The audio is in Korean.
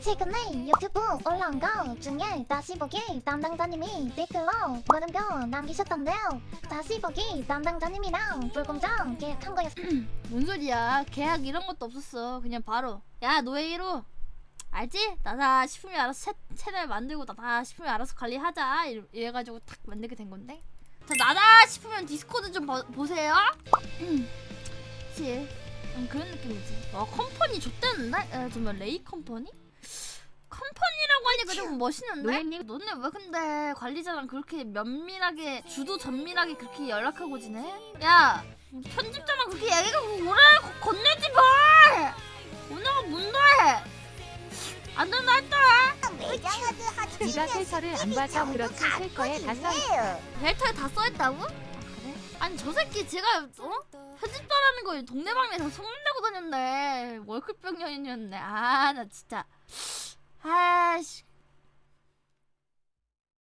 최근에 유튜브 올라온 거 중에 다시 보기 담당자님이 댓글로 물음표 남기셨던데요. 다시 보기 담당자님이랑 불공정 계약한 거였어요. 뭔 소리야? 계약 이런 것도 없었어. 그냥 바로 야 노예 1호 알지? 나다 싶으면 알아서 채, 채널 만들고 나다 싶으면 알아서 관리하자 이래, 이래가지고 탁 만들게 된 건데. 자 나다 싶으면 디스코드 좀 봐- 보세요. 그치? 음, 그런 느낌이지. 와 컴퍼니 좋다는데? 에, 정말 레이 컴퍼니? 하니까 좀 멋있는데? 노예님. 너네 왜 근데 관리자랑 그렇게 면밀하게 주도 전밀하게 그렇게 연락하고 지내? 야 편집자랑 그렇게 얘기가 오래 거- 건네지 말! 오늘가 뭔데? 안 된다 했다! 네가 셀서를 안 봐서 그렇지 셀 거에 다 써. 벨트에 다 써있다고? 아 그래? 아니 저 새끼 제가 어? 편집자라는 걸 동네방네 다 소문내고 다녔네 월급병 년이었네 아 나 진짜 아씨